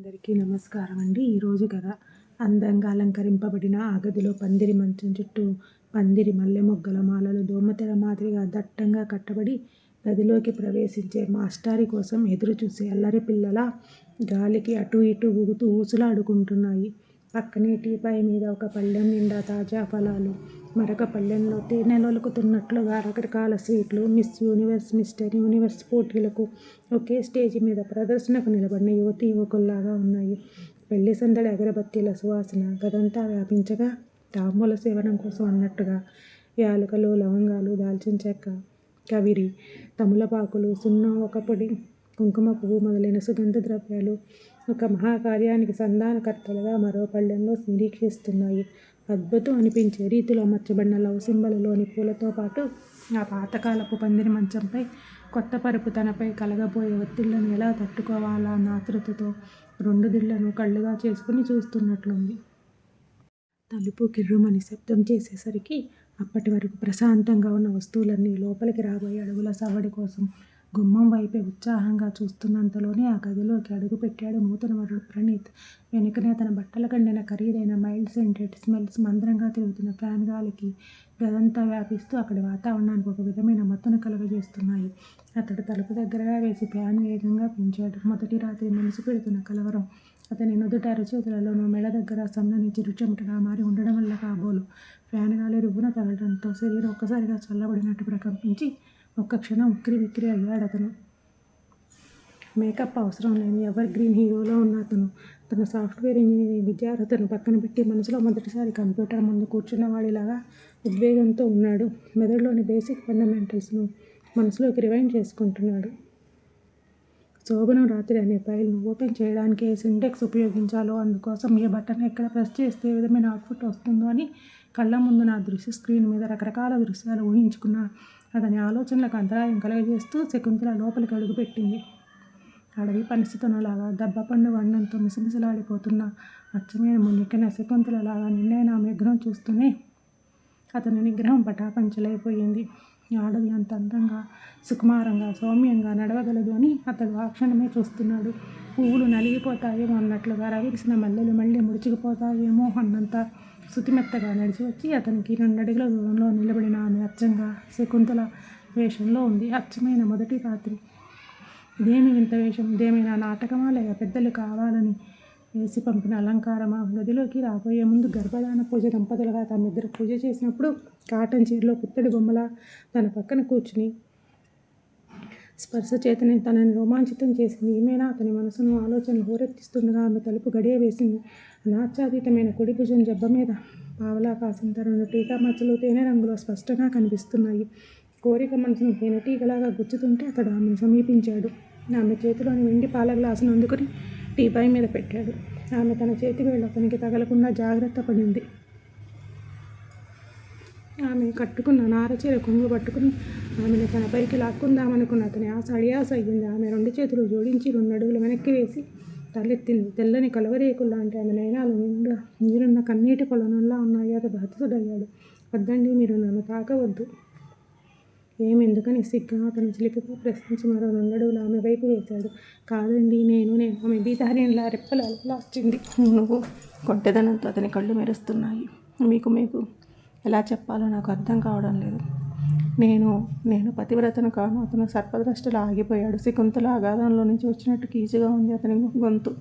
అందరికీ నమస్కారం అండి. ఈరోజు కదా అందంగా అలంకరింపబడిన ఆ గదిలో పందిరి మంచం చుట్టూ పందిరి మల్లె మొగ్గల మాలలు దోమతెర మాదిరిగా దట్టంగా కట్టబడి గదిలోకి ప్రవేశించే మాస్టారి కోసం ఎదురు చూసే అల్లరి పిల్లల గాలికి అటూ ఇటూ ఊగుతూ ఊసులాడుకుంటున్నాయి. పక్కనే టీపాయ్ మీద ఒక పళ్ళెం నిండా తాజా ఫలాలు. మరొక పళ్ళెంలో తేనెలొలుకుతున్నట్లుగా రకరకాల స్వీట్లు మిస్ యూనివర్స్ మిస్టర్ యూనివర్స్ పోటీలకు ఒకే స్టేజి మీద ప్రదర్శనకు నిలబడిన యువతి యువకుల్లాగా ఉన్నాయి. పెళ్ళి సందడి అగరబత్తీల సువాసన గదంతా వ్యాపించగా తాంబూల సేవనం కోసం అన్నట్టుగా యాలకులు లవంగాలు దాల్చిన చెక్క కవిరి తమలపాకులు సున్నం ఒక పొడి కుంకుమ పువ్వు మొదలైన సుగంధ ద్రవ్యాలు ఒక మహాకార్యానికి సంధానకర్తలుగా మరో పళ్ళెంలో నిరీక్షిస్తున్నాయి. అద్భుతం అనిపించే రీతిలో అమర్చబడిన లవ్ సింబలలోని పూలతో పాటు ఆ పాతకాలపు పందిరి మంచంపై కొత్త పరుపు తనపై కలగబోయే ఒత్తిళ్ళను ఎలా తట్టుకోవాలా అన్న ఆతృతతో రెండు దిళ్ళను కళ్ళుగా చేసుకుని చూస్తున్నట్లుంది. తలుపు కిర్రుమని శబ్దం చేసేసరికి అప్పటి వరకు ప్రశాంతంగా ఉన్న వస్తువులన్నీ లోపలికి రాబోయే అడుగుల సవడి కోసం గుమ్మం వైపే ఉత్సాహంగా చూస్తున్నంతలోనే ఆ గదిలోకి అడుగుపెట్టాడు నూతన వరుడు ప్రణీత్. వెనుకనే తన బట్టల కండిన ఖరీదైన మైల్డ్ సెంటెడ్ స్మెల్స్ మంద్రంగా తిరుగుతున్న ఫ్యాన్ గాలికి గదంతా వ్యాపిస్తూ అక్కడి వాతావరణానికి ఒక విధమైన మత్తును కలుగజేస్తున్నాయి. అతడు తలుపు దగ్గరగా వేసి ఫ్యాన్ వేగంగా పెంచాడు. మొదటి రాత్రి మనసు పెడుతున్న కలవరం అతని నుదుట అరచేతులలోనూ మెడ దగ్గర సన్నని చిరుచెమటగా మారి ఉండడం వల్ల కాబోలు. ఫ్యాన్ గాలి రువ్వున తగలడంతో శరీరం ఒక్కసారిగా చల్లబడినట్టు ప్రకంపించి ఒక్క క్షణం ఉక్కిరిబిక్కిరి అతను మేకప్ అవసరం లేని ఎవర్ గ్రీన్ హీరోలో ఉన్న అతను తన సాఫ్ట్వేర్ ఇంజనీరింగ్ విద్యార్థులను పక్కన పెట్టి మనసులో మొదటిసారి కంప్యూటర్ ముందు కూర్చున్న వాడిలాగా ఉద్వేగంతో ఉన్నాడు. మెదడులోని బేసిక్ ఫండమెంటల్స్ను మనసులోకి రివైండ్ చేసుకుంటున్నాడు. శోభనం రాత్రి అనే ఫైల్ను ఓపెన్ చేయడానికి ఏ సింటెక్స్ ఉపయోగించాలో, అందుకోసం ఏ బటన్ ఎక్కడ ప్రెస్ చేస్తే ఏ విధమైన అవుట్పుట్ వస్తుందో అని కళ్ళ ముందు నా దృశ్య స్క్రీన్ మీద రకరకాల దృశ్యాలు ఊహించుకున్న అతని ఆలోచనలకు అంతరాయం కలగజేస్తూ శకుంతల లోపలికి అడుగుపెట్టింది. అడవి పనిస్థితులలాగా దబ్బపండు వండంతో మిసమిసలాడిపోతున్న అచ్చమైన మునికిన శకుంతలలాగా నిండైన ఆమె విగ్రహం చూస్తూనే అతని నిగ్రహం పటాపంచలైపోయింది. ఆడది అంత అందంగా, సుకుమారంగా, సౌమ్యంగా నడవగలదు అని అతడు ఆ క్షణమే చూస్తున్నాడు. పువ్వులు నలిగిపోతాయేమో అన్నట్లుగా రవిసిన మల్లెలు మళ్ళీ ముడుచుకుపోతాయేమో అన్నంత శుతిమెత్తగా నడిచి వచ్చి అతనికి రెండడుగుల దూరంలో నిలబడిన ఆమె అచ్చంగా శకుంతల వేషంలో ఉంది. అచ్చమైన మొదటి రాత్రి. ఇదేమి వింత వేషం? ఇదేమైనా నాటకమా లేక పెద్దలు కావాలని వేసి పంపిన అలంకారమా? గదిలోకి రాబోయే ముందు గర్భధాన పూజ దంపతులుగా తామిద్దరు పూజ చేసినప్పుడు కాటన్ చీరలో పుత్తడి బొమ్మల తన పక్కన కూర్చుని స్పర్శ చేతనే తనని రోమాంచితం చేసింది. ఈమెనా? అతని మనసును ఆలోచనలు హోరెత్తిస్తుండగా ఆమె తలుపు గడియ వేసింది. అనాచ్ఛాదితమైన కుడి భుజం జబ్బ మీద పావలా కాసిన రెండు టీకా మచ్చలు తేనె రంగులో స్పష్టంగా కనిపిస్తున్నాయి. కోరిక మనసును తేనెటీగలాగా గుచ్చుతుంటే అతడు ఆమెను సమీపించాడు. ఆమె చేతిలోని వెండి పాల గ్లాసును అందుకుని టీపాయ్ మీద పెట్టాడు. ఆమె తన చేతివేళ్ళు అతనికి తగలకుండా జాగ్రత్త పడింది. ఆమె కట్టుకున్న నారచీర కొంగు పట్టుకుని ఆమెను తన పైకి లాక్కుందామనుకున్న అతని ఆశ అడియాస అయ్యింది. ఆమె రెండు చేతులు జోడించి రెండు అడుగులు వెనక్కి వేసి తలెత్తింది. తెల్లని కలువరేకుల్లాంటి ఆమె నయనాలు నిండా మీరున్న కన్నీటి కొలనుల్లా ఉన్నాయి. అతడు హతుడయ్యాడు. వద్దండి మీరు నన్ను తాకవద్దు. ఏమెందుకని సిగ్గా అతను చిలిపిగా ప్రశ్నించి మరో రెండడుగులు ఆమె వైపు వేశాడు. కాదండి నేను నేను ఆమె బీతాహరిణిలా రెప్పలు వచ్చింది నువ్వు కొంటెదనంతో అతని కళ్ళు మెరుస్తున్నాయి. మీకు మీకు ఎలా చెప్పాలో నాకు అర్థం కావడం లేదు. నేను నేను పతివ్రతను కాను. అతను సర్పద్రష్టలో ఆగిపోయాడు. శకుంతల అగాధంలో నుంచి వచ్చినట్టు కీచుగా ఉంది అతని గొంతు.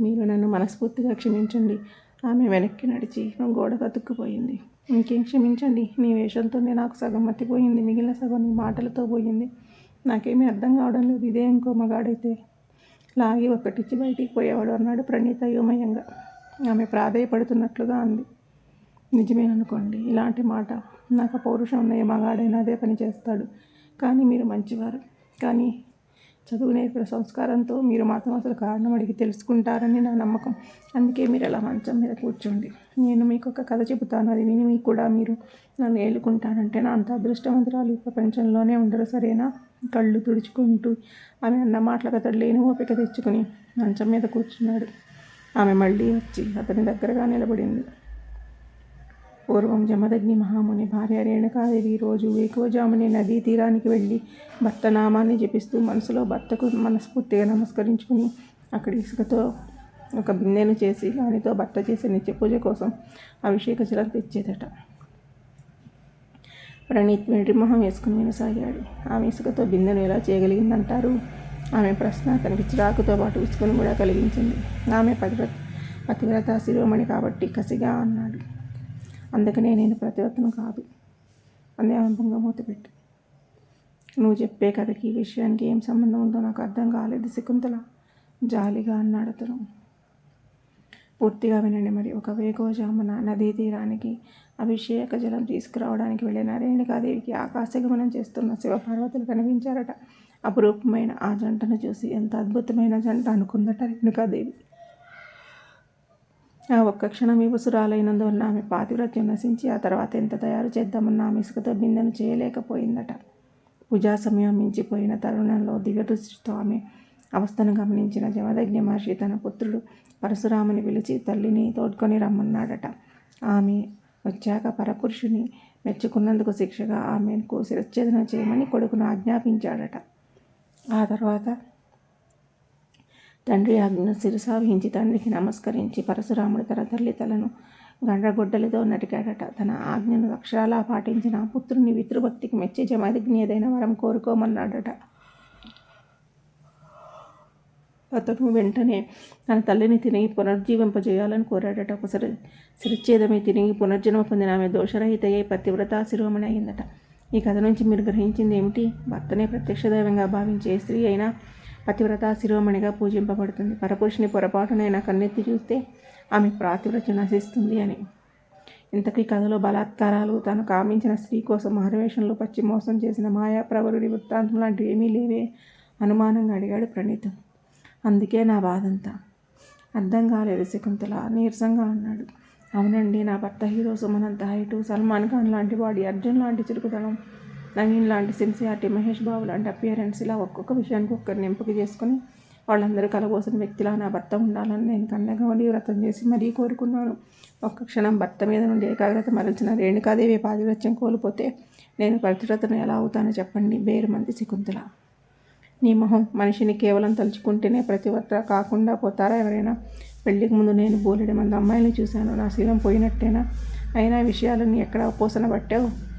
మీరు నన్ను మనస్ఫూర్తిగా క్షమించండి. ఆమె వెనక్కి నడిచి గోడ కతుక్కుపోయింది ఇంకేం క్షమించండి. నీ వేషంతోనే నాకు సగం మతిపోయింది. మిగిలిన సగం నీ మాటలతో పోయింది. నాకేమీ అర్థం కావడం లేదు. ఇదే ఇంకో మగాడైతే లాగి ఒక్కటిచ్చి బయటికి పోయేవాడు అన్నాడు ప్రణీత అయోమయంగా. ఆమె ప్రాధేయపడుతున్నట్లుగా అంది. నిజమేననుకోండి. ఇలాంటి మాట నాకు పౌరుషం ఉన్న ఏ మగాడైనా అదే పని చేస్తాడు. కానీ మీరు మంచివారు. కానీ చదువు నేర్పిన సంస్కారంతో మీరు మాత్రం అసలు కారణం అడిగి తెలుసుకుంటారని నా నమ్మకం. అందుకే మీరు అలా మంచం మీద కూర్చోండి. నేను మీకు ఒక కథ చెబుతాను. అది విని కూడా మీరు నన్ను ఏలుకుంటానంటే నా అంత అదృష్టవంతురాలు ఈ ప్రపంచంలోనే ఉండరు సరేనా? కళ్ళు తుడుచుకుంటూ ఆమె అన్న మాటలకు అతడు లేని ఓపిక తెచ్చుకుని మంచం మీద కూర్చున్నాడు. ఆమె మళ్ళీ వచ్చి అతని దగ్గరగా నిలబడింది. పూర్వం జమదగ్ని మహాముని భార్య రేణుకాదేవి రోజు వేకువజామునే నదీ తీరానికి వెళ్ళి భర్త నామాన్ని జపిస్తూ మనసులో భర్తకు మనస్ఫూర్తిగా నమస్కరించుకుని అక్కడి ఇసుకతో ఒక బిందెను చేసి దానితో భర్త చేసే నిత్య పూజ కోసం అభిషేక జలం తెచ్చేదట. ప్రణీత్ మొహం వేసుకుని వినసాగాడు. ఆమె ఇసుకతో బిందెను ఎలా చేయగలిగిందంటారు? ఆమె ప్రశ్న అతనికి చిరాకుతో పాటు ఇసుకను కూడా కలిగించింది. ఆమె పతివ్రత పతివ్రత శిరోమణి కాబట్టి కసిగా అన్నాడు. అందుకనే నేను ప్రతివ్రతను కాదు అందే ఆమె మూత పెట్టి. నువ్వు చెప్పే కథకి ఈ విషయానికి ఏం సంబంధం ఉందో నాకు అర్థం కాలేదు శకుంతల. జాలిగా అన్నాడు అతను. పూర్తిగా వినండి మరి ఒక వేకోజామున నదీ తీరానికి అభిషేక జలం తీసుకురావడానికి వెళ్ళిన రేణుకాదేవికి ఆకాశగమనం చేస్తున్న శివపార్వతులు కనిపించారట. అపురూపమైన ఆ జంటను చూసి ఎంత అద్భుతమైన జంట అనుకుందట రేణుకాదేవి. ఆ ఒక్క క్షణం వివసురాలైనందువల్ల ఆమె పాతివ్రత్యం నశించి ఆ తర్వాత ఎంత తయారు చేద్దామన్న ఆమె ఇసుకతో బిందెను చేయలేకపోయిందట. పూజా సమయం మించిపోయిన తరుణంలో దివ్యదృష్టితో ఆమె అవస్థను గమనించిన జమదగ్ని మహర్షి తన పుత్రుడు పరశురాముని పిలిచి తల్లిని తోడ్కొని రమ్మన్నాడట. ఆమె వచ్చాక పరపురుషుని మెచ్చుకున్నందుకు శిక్షగా ఆమెకు శిరచ్ఛేదన చేయమని కొడుకును ఆజ్ఞాపించాడట. ఆ తర్వాత తండ్రి ఆజ్ఞ శిరసావహించి తండ్రికి నమస్కరించి పరశురాముడు తన తల్లి తలను గండ్రగొడ్డలితో నటికాడట తన ఆజ్ఞను అక్షరాలా పాటించిన పుత్రుని పితృభక్తికి మెచ్చి జమదగ్ని ఏదైనా వరం కోరుకోమన్నాడట. అతను వెంటనే తన తల్లిని తిరిగి పునర్జీవింపజేయాలని కోరాడట. ఒకసారి శిరచ్ఛేదమై తిరిగి పునర్జన్మ పొందిన ఆమె దోషరహితయ్యే పతివ్రత శిరోమణి అయిందట. ఈ కథ నుంచి మీరు గ్రహించింది ఏమిటి? భర్తనే ప్రత్యక్ష దైవంగా భావించే స్త్రీ అయినా పతివ్రత శిరోమణిగా పూజింపబడుతుంది. పరపురుషుని పొరపాటునైనా కన్నెత్తి చూస్తే ఆమె ప్రాతివ్రత్యం నశిస్తుంది అని. ఇంతకీ కథలో బలాత్కారాలు తను కామించిన స్త్రీ కోసం మహర్వేషంలో పచ్చి మోసం చేసిన మాయా ప్రవరుడి వృత్తాంతం లాంటివి ఏమీ లేవే అనుమానంగా అడిగాడు ప్రణీతం. అందుకే నా బాధంతా. అర్థం కాలేదు శకుంతల. నీరసంగా అన్నాడు. అవునండి నా భర్త హీరో సుమనంత హైటు సల్మాన్ ఖాన్ లాంటి బాడీ అర్జున్ లాంటి చురుకుదనం నవీన్ లాంటి సిన్సియారిటీ మహేష్ బాబు లాంటి అపియరెన్స్ ఇలా ఒక్కొక్క విషయానికి ఒక్కరిని ఎంపిక చేసుకుని వాళ్ళందరూ కలబోసిన వ్యక్తిలా నా భర్త ఉండాలని నేను కన్నగవడి వ్రతం చేసి మరీ కోరుకున్నాను. ఒక్క క్షణం భర్త మీద నుండి ఏకాగ్రత మరల్చిన రేణుకాదేవి పాదివ్రత్యం కోల్పోతే నేను పతివ్రతను ఎలా అవుతానో చెప్పండి బేరు మంది శకుంతల. నీ మొహం మనిషిని కేవలం తలుచుకుంటేనే ప్రతివత్ర కాకుండా పోతారా ఎవరైనా? పెళ్ళికి ముందు నేను బోలెడి మంది అమ్మాయిని చూశాను. నా శీలం పోయినట్టేనా? అయినా విషయాలన్నీ ఎక్కడ పోసన పట్టావు?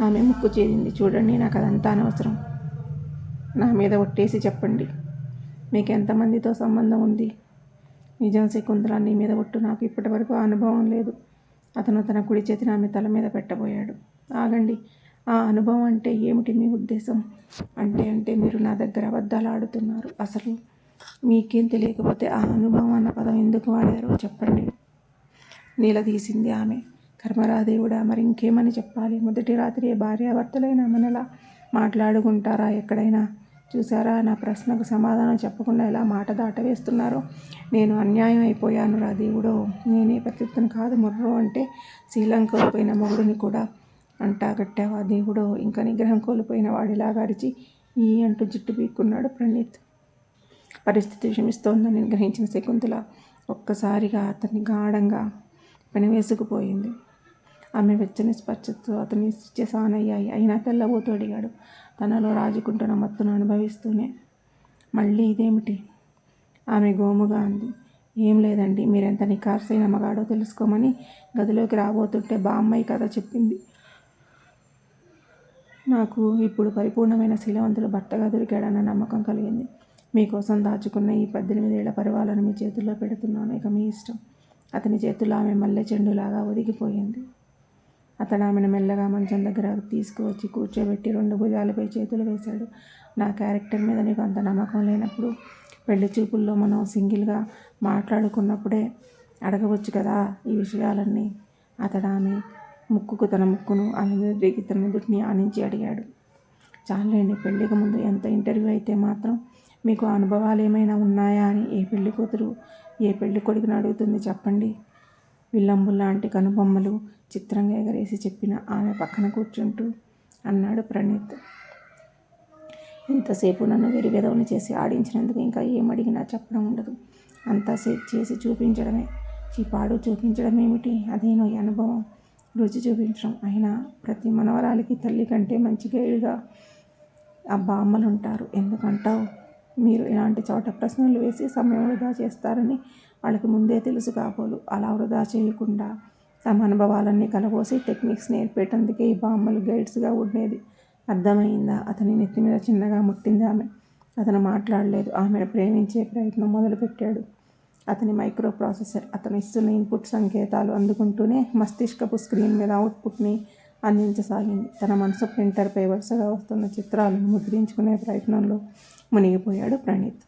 ఆమె ముక్కు చేరింది. చూడండి నాకు అదంతా అనవసరం. నా మీద ఒట్టేసి చెప్పండి. మీకు ఎంతమందితో సంబంధం ఉంది? నిజం శకుంతల నీ మీద ఒట్టు నాకు ఇప్పటి వరకు అనుభవం లేదు. అతను తన కుడి చేతిని ఆమె తల మీద పెట్టబోయాడు. ఆగండి. ఆ అనుభవం అంటే ఏమిటి మీ ఉద్దేశం? అంటే అంటే మీరు నా దగ్గర అబద్ధాలు ఆడుతున్నారు. అసలు మీకేం తెలియకపోతే ఆ అనుభవం అన్న పదం ఎందుకు వాడారో చెప్పండి. నిలదీసింది ఆమె. కర్మరాదేవుడా మరి ఇంకేమని చెప్పాలి? మొదటి రాత్రి భార్యాభర్తలైన మనలా మాట్లాడుకుంటారా ఎక్కడైనా? చూసారా నా ప్రశ్నకు సమాధానం చెప్పకుండా ఎలా మాట దాటవేస్తున్నారో? నేను అన్యాయం అయిపోయాను రా దేవుడో. నేనే ప్రత్యుత్తను కాదు ముర్రో అంటే శ్రీలంకలో పోయిన మొగుడిని కూడా అంటా కట్టావా దేవుడో? ఇంకా నిగ్రహం కోల్పోయిన వాడిలాగా అరిచి ఈ అంటూ జుట్టు పీక్కున్నాడు ప్రణీత్. పరిస్థితి క్షమిస్తోందని గ్రహించిన శకుంతల ఒక్కసారిగా అతన్ని గాఢంగా పెనవేసుకుపోయింది. ఆమె వెచ్చని స్పర్శతో అతని సానయ్యాయి అయినా తెల్లబోతూ అడిగాడు తనలో రాజుకుంటున్న మత్తును అనుభవిస్తూనే. మళ్ళీ ఇదేమిటి? ఆమె గోముగా అంది. ఏం లేదండి మీరెంత నికార్సైన మగాడో తెలుసుకోమని గదిలోకి రాబోతుంటే బామ్మాయి కథ చెప్పింది. నాకు ఇప్పుడు పరిపూర్ణమైన శీలవంతుడు భర్తగా దొరికాడన్న నమ్మకం కలిగింది. మీకోసం దాచుకున్న ఈ పద్దెనిమిదేళ్ళ పరివాలను మీ చేతుల్లో పెడుతున్నాను. ఇక మీ ఇష్టం. అతని చేతుల్లో ఆమె మల్లె చెండులాగా ఒదిగిపోయింది. అతను ఆమెను మెల్లగా మంచం దగ్గర తీసుకువచ్చి కూర్చోబెట్టి రెండు భుజాలపై చేతులు వేశాడు. నా క్యారెక్టర్ మీద నీకు అంత నమ్మకం లేనప్పుడు పెళ్ళి చూపుల్లో మనం సింగిల్గా మాట్లాడుకున్నప్పుడే అడగవచ్చు కదా ఈ విషయాలన్నీ. అతడు ఆమె ముక్కుకు తన ముక్కును అనుదికి తన నుదుటిని ఆనించి అడిగాడు. చాలండి పెళ్ళికి ముందు ఎంత ఇంటర్వ్యూ అయితే మాత్రం మీకు అనుభవాలు ఏమైనా ఉన్నాయా అని ఏ పెళ్ళి కూతురు ఏ పెళ్ళి కొడుకుని అడుగుతుంది చెప్పండి. విల్లంబు లాంటి కనుబొమ్మలు చిత్రంగా ఎగరేసి చెప్పిన ఆమె పక్కన కూర్చుంటూ అన్నాడు ప్రణీత్. ఇంతసేపు నన్ను వెరివెదవని చేసి ఆడించినందుకు ఇంకా ఏం అడిగినా చెప్పడం ఉండదు. అంతా చేసి చూపించడమే. చీపాడు చూపించడం ఏమిటి అదేనో ఈ అనుభవం. రుచి చూపించడం. అయినా ప్రతి మనవరాలికి తల్లి కంటే మంచి గైడ్గా అబ్బా అమ్మలుంటారు. ఎందుకంటావు? మీరు ఇలాంటి చోట ప్రశ్నలు వేసి సమయం వృధా చేస్తారని వాళ్ళకి ముందే తెలుసు కాబోలు. అలా వృధా చేయకుండా తమ అనుభవాలన్నీ కలబోసి టెక్నిక్స్ నేర్పేటందుకే ఈ బామ్మలు గైడ్స్గా ఉండేది అర్థమైందా? అతని నెత్తి మీద చిన్నగా ముట్టింది ఆమె. అతను మాట్లాడలేదు. ఆమెను ప్రేమించే ప్రయత్నం మొదలుపెట్టాడు. అతని మైక్రో ప్రాసెసర్ అతను ఇస్తున్న ఇన్పుట్ సంకేతాలు అందుకుంటూనే మస్తిష్కపు స్క్రీన్ మీద అవుట్పుట్ని అందించసాగింది. తన మనసు ప్రింటర్పై వరుసగా వస్తున్న చిత్రాలను ముద్రించుకునే ప్రయత్నంలో మునిగిపోయాడు ప్రణీత్.